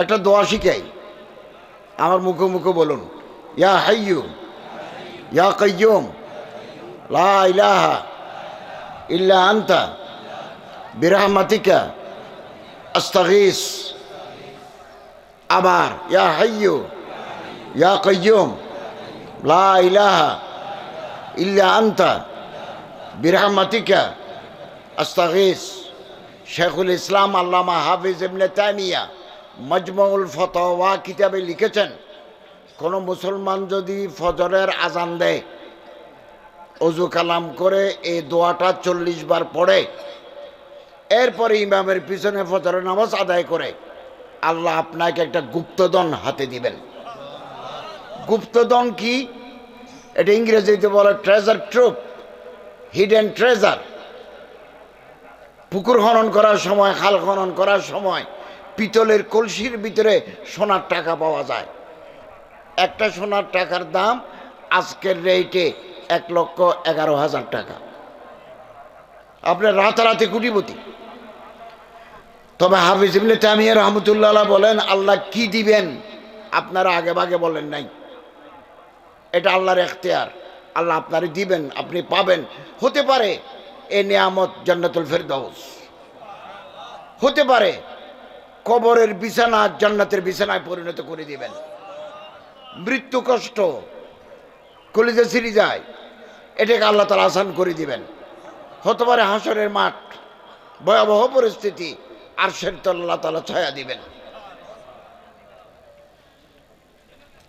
একটা দোয়া শিখাই। আমার মুখে মুখে বলুন, ইয়া হাইয়ু ইয়া কাইয়ুম লা ইলাহা ইল্লা আন্তা, বিরহমাতিকা, আস্তাগিস। আবার, ইয়া হাইয়ু ইয়া কাইয়ুম লা ইলাহা ইল্লা আন্তা, বিরহমাতিকা, আস্তাগিস। শেখুল ইসলাম আল্লামা হাফিজ ইবনে তাইমিয়া মজমউল ফতোয়া কিতাবে লিখেছেন, কোনো মুসলমান যদি ফজরের আজান দেয়, অজু কালাম করে এই দোয়াটা চল্লিশ বার পড়ে, এরপরে ইমামের পিছনে ফজরের নামাজ আদায় করে, আল্লাহ আপনাকে একটা গুপ্তদন হাতে দিবেন। গুপ্তদন কি? এটা ইংরেজিতে বলে ট্রেজার ট্রুপ হিডেন ট্রেজার পুকুর খনন করার সময়, খাল খনন করার সময় পিতলের কলসির ভিতরে সোনার টাকা পাওয়া যায়। একটা সোনার টাকার দাম আজকের রেটে এক লক্ষ এগারো হাজার টাকা। আপনার রাতারাতি কুটিপতি। তবে হাফিজ ইবনে তামিয়া রহমতুল্লাহ বলেন, আল্লাহ কি দিবেন আপনারা আগে ভাগে বলেন নাই। এটা আল্লাহর এখতিয়ার। আল্লাহ আপনারই দিবেন, আপনি পাবেন। হতে পারে এ নিয়ামত জান্নাতুল ফেরদাউস। হতে পারে কবরের বিছানা জান্নাতের বিছানায় পরিণত করে দিবেন। মৃত্যু কষ্ট, কলিজে ছিঁড়ে যায়, এটাকে আল্লাহ তালা আসান করে দিবেন। হতে পারে হাসরের মাঠ, ভয়াবহ পরিস্থিতি আর সেটা আল্লাহ তালা ছায়া দিবেন।